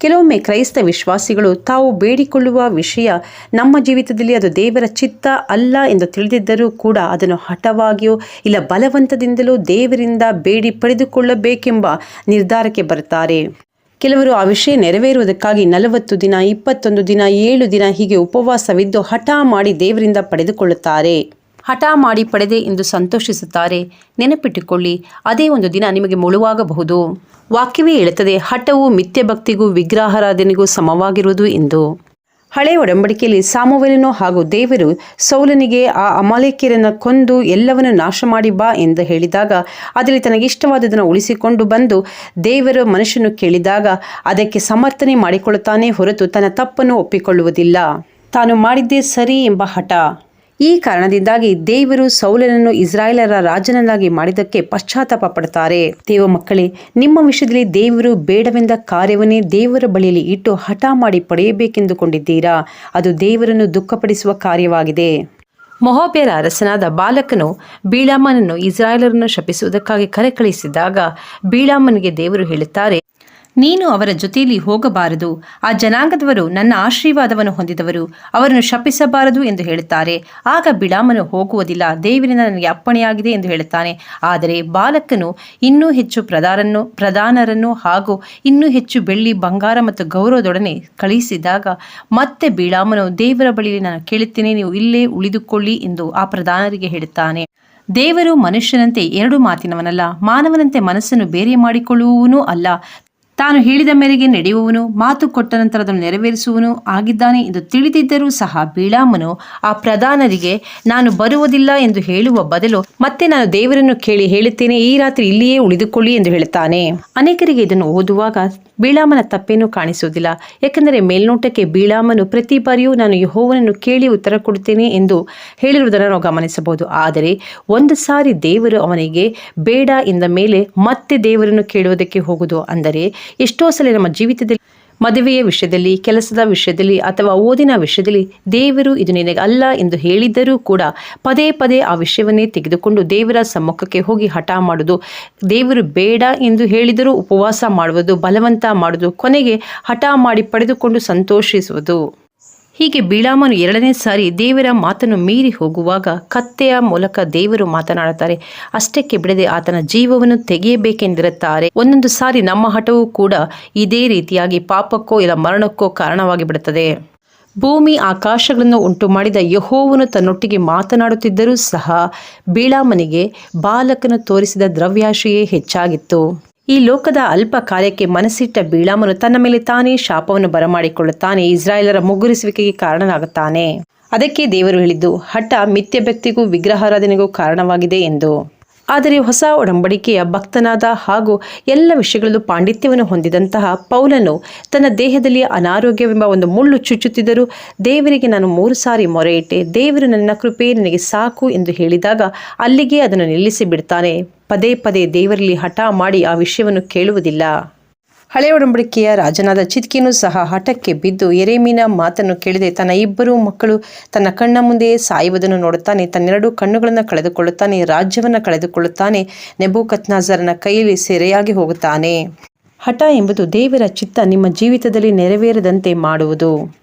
ಕೆಲವೊಮ್ಮೆ ಕ್ರೈಸ್ತ ವಿಶ್ವಾಸಿಗಳು ತಾವು ಬೇಡಿಕೊಳ್ಳುವ ವಿಷಯ ನಮ್ಮ ಜೀವಿತದಲ್ಲಿ ಅದು ದೇವರ ಚಿತ್ತ ಅಲ್ಲ ಎಂದು ತಿಳಿದಿದ್ದರೂ ಕೂಡ ಅದನ್ನು ಹಠವಾಗಿಯೋ ಇಲ್ಲ ಬಲವಂತದಿಂದಲೂ ದೇವರಿಂದ ಬೇಡಿ ಪಡೆದುಕೊಳ್ಳಬೇಕೆಂಬ ನಿರ್ಧಾರಕ್ಕೆ ಬರುತ್ತಾರೆ. ಕೆಲವರು ಆ ವಿಷಯ ನೆರವೇರುವುದಕ್ಕಾಗಿ ನಲವತ್ತು ದಿನ, ಇಪ್ಪತ್ತೊಂದು ದಿನ, ಏಳು ದಿನ ಹೀಗೆ ಉಪವಾಸವಿದ್ದು ಹಠ ಮಾಡಿ ದೇವರಿಂದ ಪಡೆದುಕೊಳ್ಳುತ್ತಾರೆ. ಹಠ ಮಾಡಿ ಪಡೆದೆ ಎಂದು ಸಂತೋಷಿಸುತ್ತಾರೆ. ನೆನಪಿಟ್ಟುಕೊಳ್ಳಿ, ಅದೇ ಒಂದು ದಿನ ನಿಮಗೆ ಮುಳುವಾಗಬಹುದು. ವಾಕ್ಯವೇ ಹೇಳುತ್ತದೆ, ಹಠವು ಮಿಥ್ಯ ಭಕ್ತಿಗೂ ವಿಗ್ರಹಾರಾಧನೆಗೂ ಸಮವಾಗಿರುವುದು ಎಂದು. ಹಳೆಯ ಒಡಂಬಡಿಕೆಯಲ್ಲಿ ಸಾಮುವೇಲನು ಹಾಗೂ ದೇವರು ಸೌಲನಿಗೆ ಆ ಅಮಾಲೇಕ್ಯರನ್ನು ಕೊಂದು ಎಲ್ಲವನ್ನು ನಾಶ ಮಾಡಿ ಬಾ ಎಂದು ಹೇಳಿದಾಗ, ಅದರಲ್ಲಿ ತನಗಿಷ್ಟವಾದದನ್ನು ಉಳಿಸಿಕೊಂಡು ಬಂದು ದೇವರು ಮನುಷ್ಯನು ಕೇಳಿದಾಗ ಅದಕ್ಕೆ ಸಮರ್ಥನೆ ಮಾಡಿಕೊಳ್ಳುತ್ತಾನೆ ಹೊರತು ತನ್ನ ತಪ್ಪನ್ನು ಒಪ್ಪಿಕೊಳ್ಳುವುದಿಲ್ಲ. ತಾನು ಮಾಡಿದ್ದೇ ಸರಿ ಎಂಬ ಹಠ. ಈ ಕಾರಣದಿಂದಾಗಿ ದೇವರು ಸೌಲನನ್ನು ಇಸ್ರಾಯೇಲರ ರಾಜನನ್ನಾಗಿ ಮಾಡಿದ್ದಕ್ಕೆ ಪಶ್ಚಾತ್ತಾಪ ಪಡ್ತಾರೆ. ದೇವ ಮಕ್ಕಳೇ, ನಿಮ್ಮ ವಿಷಯದಲ್ಲಿ ದೇವರು ಬೇಡವೆಂದ ಕಾರ್ಯವನ್ನೇ ದೇವರ ಬಳಿಯಲ್ಲಿ ಇಟ್ಟು ಹಠ ಮಾಡಿ ಪಡೆಯಬೇಕೆಂದುಕೊಂಡಿದ್ದೀರಾ? ಅದು ದೇವರನ್ನು ದುಃಖಪಡಿಸುವ ಕಾರ್ಯವಾಗಿದೆ. ಮೊಹಾಬ್ಯರ ಅರಸನಾದ ಬಾಲಕನು ಬೀಳಾಮನನ್ನು ಇಸ್ರಾಯೇಲರನ್ನು ಶಪಿಸುವುದಕ್ಕಾಗಿ ಕರೆ ಕಳಿಸಿದಾಗ ಬೀಳಾಮನಿಗೆ ದೇವರು ಹೇಳುತ್ತಾರೆ ನೀನು ಅವರ ಜೊತೆಯಲ್ಲಿ ಹೋಗಬಾರದು. ಆ ಜನಾಂಗದವರು ನನ್ನ ಆಶೀರ್ವಾದವನ್ನು ಹೊಂದಿದವರು. ಅವರನ್ನು ಶಪಿಸಬಾರದು ಎಂದು ಹೇಳುತ್ತಾರೆ. ಆಗ ಬಿಳಾಮನು ಹೋಗುವುದಿಲ್ಲ. ದೇವರಿಂದ ನನಗೆ ಅಪ್ಪಣೆಯಾಗಿದೆ ಎಂದು ಹೇಳುತ್ತಾನೆ. ಆದರೆ ಬಾಲಕನು ಇನ್ನೂ ಹೆಚ್ಚು ಪ್ರಧಾನನ್ನು ಪ್ರಧಾನರನ್ನು ಹಾಗೂ ಇನ್ನೂ ಹೆಚ್ಚು ಬೆಳ್ಳಿ, ಬಂಗಾರ ಮತ್ತು ಗೌರವದೊಡನೆ ಕಳಿಸಿದಾಗ ಮತ್ತೆ ಬಿಳಾಮನು, ದೇವರ ಬಳಿ ನಾನು ಕೇಳುತ್ತೇನೆ, ನೀವು ಇಲ್ಲೇ ಉಳಿದುಕೊಳ್ಳಿ ಎಂದು ಆ ಪ್ರಧಾನರಿಗೆ ಹೇಳುತ್ತಾನೆ. ದೇವರು ಮನುಷ್ಯನಂತೆ ಎರಡು ಮಾತಿನವನಲ್ಲ. ಮಾನವನಂತೆ ಮನಸ್ಸನ್ನು ಬೇರೆ ಮಾಡಿಕೊಳ್ಳುವವನೂ ಅಲ್ಲ. ತಾನು ಹೇಳಿದ ಮೇರೆಗೆ ನಡೆಯುವವನು, ಮಾತು ಕೊಟ್ಟ ನಂತರ ಅದನ್ನು ನೆರವೇರಿಸುವನು ಆಗಿದ್ದಾನೆ ಎಂದು ತಿಳಿದಿದ್ದರೂ ಸಹ ಬೀಳಾಮನು ಆ ಪ್ರಧಾನರಿಗೆ, ನಾನು ಬರುವುದಿಲ್ಲ ಎಂದು ಹೇಳುವ ಬದಲು ಮತ್ತೆ ನಾನು ದೇವರನ್ನು ಕೇಳಿ ಹೇಳುತ್ತೇನೆ, ಈ ರಾತ್ರಿ ಇಲ್ಲಿಯೇ ಉಳಿದುಕೊಳ್ಳಿ ಎಂದು ಹೇಳುತ್ತಾನೆ. ಅನೇಕರಿಗೆ ಇದನ್ನು ಓದುವಾಗ ಬೀಳಾಮನ ತಪ್ಪೇನು ಕಾಣಿಸುವುದಿಲ್ಲ. ಯಾಕೆಂದರೆ ಮೇಲ್ನೋಟಕ್ಕೆ ಬೀಳಾಮನು, ಪ್ರತಿ ಬಾರಿಯೂ ನಾನು ಯಹೋವನನ್ನು ಕೇಳಿ ಉತ್ತರ ಕೊಡುತ್ತೇನೆ ಎಂದು ಹೇಳಿರುವುದನ್ನು ನಾವು ಗಮನಿಸಬಹುದು. ಆದರೆ ಒಂದು ಸಾರಿ ದೇವರು ಅವನಿಗೆ, ಬೇಡ ಎಂದ ಮೇಲೆ ಮತ್ತೆ ದೇವರನ್ನು ಕೇಳುವುದಕ್ಕೆ ಹೋಗುವುದು ಅಂದರೆ ಎಷ್ಟೋ ಸಲ ನಮ್ಮ ಜೀವಿತದಲ್ಲಿ, ಮದುವೆಯ ವಿಷಯದಲ್ಲಿ, ಕೆಲಸದ ವಿಷಯದಲ್ಲಿ ಅಥವಾ ಓದಿನ ವಿಷಯದಲ್ಲಿ ದೇವರು ಇದು ನಿನಗೆ ಅಲ್ಲ ಎಂದು ಹೇಳಿದ್ದರೂ ಕೂಡ ಪದೇ ಪದೇ ಆ ವಿಷಯವನ್ನೇ ತೆಗೆದುಕೊಂಡು ದೇವರ ಸಮ್ಮುಖಕ್ಕೆ ಹೋಗಿ ಹಠ ಮಾಡುವುದು, ದೇವರು ಬೇಡ ಎಂದು ಹೇಳಿದರೂ ಉಪವಾಸ ಮಾಡುವುದು, ಬಲವಂತ ಮಾಡುವುದು, ಕೊನೆಗೆ ಹಠ ಮಾಡಿ ಪಡೆದುಕೊಂಡು ಸಂತೋಷಿಸುವುದು. ಹೀಗೆ ಬೀಳಾಮನು ಎರಡನೇ ಸಾರಿ ದೇವರ ಮಾತನ್ನು ಮೀರಿ ಹೋಗುವಾಗ ಕತ್ತೆಯ ಮೂಲಕ ದೇವರು ಮಾತನಾಡುತ್ತಾರೆ. ಅಷ್ಟಕ್ಕೆ ಬಿಡದೆ ಆತನ ಜೀವವನ್ನು ತೆಗೆಯಬೇಕೆಂದಿರುತ್ತಾರೆ. ಒಂದೊಂದು ಸಾರಿ ನಮ್ಮ ಹಠವೂ ಕೂಡ ಇದೇ ರೀತಿಯಾಗಿ ಪಾಪಕ್ಕೋ ಇಲ್ಲ ಮರಣಕ್ಕೋ ಕಾರಣವಾಗಿ ಬಿಡುತ್ತದೆ. ಭೂಮಿ ಆಕಾಶಗಳನ್ನು ಉಂಟು ಮಾಡಿದ ಯಹೋವನು ತನ್ನೊಟ್ಟಿಗೆ ಮಾತನಾಡುತ್ತಿದ್ದರೂ ಸಹ ಬೀಳಾಮನಿಗೆ ಬಾಲಕನು ತೋರಿಸಿದ ದ್ರವ್ಯಾಶೆಯೇ ಹೆಚ್ಚಾಗಿತ್ತು. ಈ ಲೋಕದ ಅಲ್ಪ ಕಾರ್ಯಕ್ಕೆ ಮನಸ್ಸಿಟ್ಟ ಬೀಳಾಮನು ತನ್ನ ಮೇಲೆ ತಾನೇ ಶಾಪವನ್ನು ಬರಮಾಡಿಕೊಳ್ಳುತ್ತಾನೆ, ಇಸ್ರಾಯೇಲರ ಮುಗ್ಗುರಿಸುವಿಕೆಗೆ ಕಾರಣನಾಗುತ್ತಾನೆ. ಅದಕ್ಕೆ ದೇವರು ಹೇಳಿದ್ದು, ಹಠ ಮಿಥ್ಯ ವ್ಯಕ್ತಿಗೂ ವಿಗ್ರಹಾರಾಧನೆಗೂ ಕಾರಣವಾಗಿದೆ ಎಂದು. ಆದರೆ ಹೊಸ ಒಡಂಬಡಿಕೆಯ ಭಕ್ತನಾದ ಹಾಗೂ ಎಲ್ಲ ವಿಷಯಗಳಲ್ಲೂ ಪಾಂಡಿತ್ಯವನ್ನು ಹೊಂದಿದಂತಹ ಪೌಲನು ತನ್ನ ದೇಹದಲ್ಲಿ ಅನಾರೋಗ್ಯವೆಂಬ ಒಂದು ಮುಳ್ಳು ಚುಚ್ಚುತ್ತಿದ್ದರೂ, ದೇವರಿಗೆ ನಾನು ಮೂರು ಸಾರಿ ಮೊರೆ ಇಟ್ಟೆ ದೇವರು ನನ್ನ ಕೃಪೆ ನನಗೆ ಸಾಕು ಎಂದು ಹೇಳಿದಾಗ ಅಲ್ಲಿಗೆ ಅದನ್ನು ನಿಲ್ಲಿಸಿ ಬಿಡ್ತಾನೆ ಪದೇ ಪದೇ ದೇವರಲ್ಲಿ ಹಠ ಮಾಡಿ ಆ ವಿಷಯವನ್ನು ಕೇಳುವುದಿಲ್ಲ. ಹಳೆ ಒಡಂಬಡಿಕೆಯ ರಾಜನಾದ ಚಿತ್ಕಿನೂ ಸಹ ಹಠಕ್ಕೆ ಬಿದ್ದು ಎರೇಮಿನ ಮಾತನ್ನು ಕೇಳಿದೆ. ತನ್ನ ಇಬ್ಬರು ಮಕ್ಕಳು ತನ್ನ ಕಣ್ಣ ಮುಂದೆ ಸಾಯುವುದನ್ನು ನೋಡುತ್ತಾನೆ. ತನ್ನೆರಡು ಕಣ್ಣುಗಳನ್ನು ಕಳೆದುಕೊಳ್ಳುತ್ತಾನೆ. ರಾಜ್ಯವನ್ನು ಕಳೆದುಕೊಳ್ಳುತ್ತಾನೆ. ನೆಬೂಕತ್ನಾಜರನ ಕೈಯಲ್ಲಿ ಸೆರೆಯಾಗಿ ಹೋಗುತ್ತಾನೆ. ಹಠ ಎಂಬುದು ದೇವರ ಚಿತ್ತ ನಿಮ್ಮ ಜೀವಿತದಲ್ಲಿ ನೆರವೇರದಂತೆ ಮಾಡುವುದು.